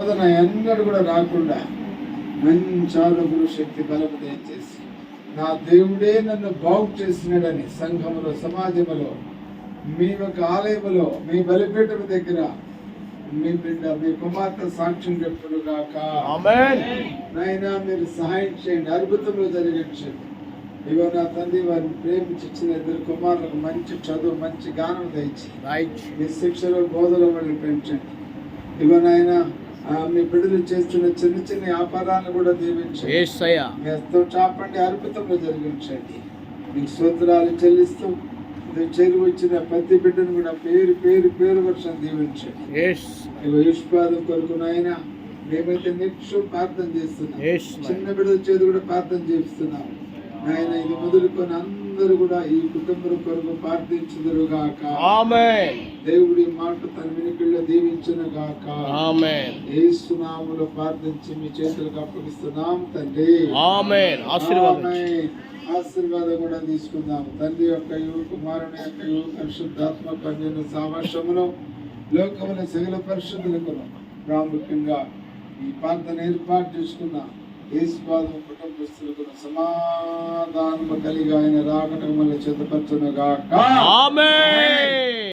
శోధన ఎన్నడూ కూడా రాకుండా మంచి ఆరోగ్య శక్తి బలము దయచేసి నా దేవుడే నన్ను బాగు చేసినాడని సంఘములో సమాజములో మీ యొక్క ఆలయములో మీ బలిపీఠం దగ్గర మీ బిడ్డ మీ కుమార్తె సాక్ష్యం చెప్పుడు ఆమేన్. నాయనా మీరు సహాయం చేయండి. అద్భుతంలో జరిగించండి. ఇగో నా తండ్రి వారిని ప్రేమించి ఇచ్చిన ఇద్దరు కుమారులకు మంచి చదువు మంచి గానం దయచి మీ శిక్షలో బోధలో వాళ్ళు పెంచండి. ఇగో నాయన మీ బిడ్డలు చేస్తున్న చిన్న చిన్న వ్యాపారాలను కూడా దీవించండి. హస్తం చాపండి అద్భుతంలో జరిగించండి. మీకు సూత్రాలు చెల్లిస్తూ చేరు వచ్చిన ప్రతి బిడ్డను కూడా పేరు పేరు పేరు వర్షం దీవించండి. యుష్పాదం కొరకు నాయన మేమైతే నిత్యం ప్రార్థన చేస్తున్నాం. చిన్న బిడ్డల చేతి కూడా ప్రార్థన చేస్తున్నాం నాయన ఇది మొదలుకొని అందరూ కూడా ఈ కుటుంబం కొరకు ప్రార్థించుదురు గాక. దేవుడి మాట తన వినికిల్లో దీవించును గాక. ఏసునాములో ప్రార్థించి మీ చేతులకు అప్పగిస్తున్నాం తండ్రి. ఆశీర్వాదం కూడా తీసుకుందాం. తండ్రి యొక్క యువ కుమారుని యొక్క యువ పరిశుద్ధాత్మ పనిని సామర్థ్యమును లోకముల సకల పరిశుద్ధులకు ప్రాముఖ్యంగా ఈ ప్రార్థన ఏర్పాటు చేసుకున్న యేసుపాదం కుటుంబస్తులకు సమాధానము కలిగి ఆయన రాకటం వల్ల చేతపరచునుగాక. ఆమేన్.